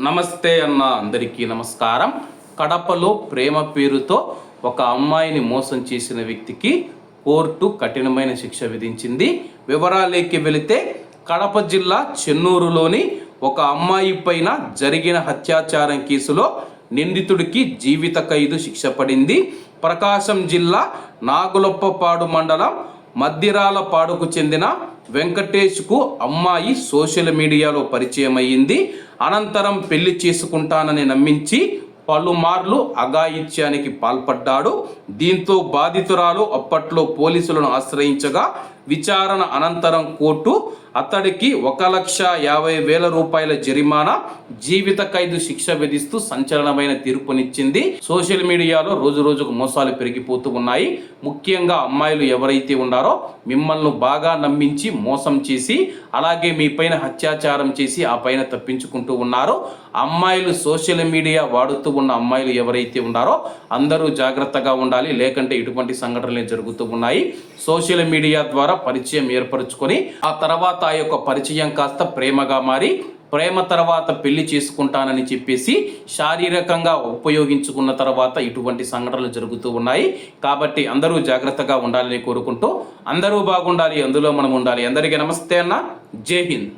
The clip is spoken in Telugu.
నమస్తే అన్న అందరికీ నమస్కారం. కడపలో ప్రేమ పేరుతో ఒక అమ్మాయిని మోసం చేసిన వ్యక్తికి కోర్టు కఠినమైన శిక్ష విధించింది. వివరాలేకి వెళితే కడప జిల్లా చెన్నూరులోని ఒక అమ్మాయి పైన జరిగిన హత్యాచారం కేసులో నిందితుడికి జీవిత ఖైదు శిక్ష పడింది. ప్రకాశం జిల్లా నాగులొప్పపాడు మండలం మద్దిరాలపాడుకు చెందిన వెంకటేష్కు అమ్మాయి సోషల్ మీడియాలో పరిచయం అయ్యింది అనంతరం పెళ్ళి చేసుకుంటానని నమ్మించి పలుమార్లు అఘాయిత్యానికి పాల్పడ్డాడు. దీంతో బాధితురాలు అప్పట్లో పోలీసులను ఆశ్రయించగా విచారణ అనంతరం కోర్టు అతడికి ఒక లక్ష యాభై వేల రూపాయల జరిమానా జీవిత ఖైదు శిక్ష విధిస్తూ సంచలనమైన తీర్పునిచ్చింది. సోషల్ మీడియాలో రోజు రోజుకు మోసాలు పెరిగిపోతూ ఉన్నాయి. ముఖ్యంగా అమ్మాయిలు ఎవరైతే ఉన్నారో మిమ్మల్ని బాగా నమ్మించి మోసం చేసి అలాగే మీ పైన హత్యాచారం చేసి ఆ పైన తప్పించుకుంటూ ఉన్నారు. అమ్మాయిలు సోషల్ మీడియా వాడుతూ ఉన్న అమ్మాయిలు ఎవరైతే ఉన్నారో అందరూ జాగ్రత్తగా ఉండాలి. లేకంటే ఇటువంటి సంఘటనలే జరుగుతూ ఉన్నాయి. సోషల్ మీడియా ద్వారా ద్వారా పరిచయం ఏర్పరచుకొని ఆ తర్వాత ఆ యొక్క పరిచయం కాస్త ప్రేమగా మారి ప్రేమ తర్వాత పెళ్ళి చేసుకుంటానని చెప్పేసి శారీరకంగా ఉపయోగించుకున్న తర్వాత ఇటువంటి సంఘటనలు జరుగుతూ ఉన్నాయి. కాబట్టి అందరూ జాగ్రత్తగా ఉండాలని కోరుకుంటూ అందరూ బాగుండాలి అందులో మనం ఉండాలి. అందరికీ నమస్తే అన్న. జై హింద్.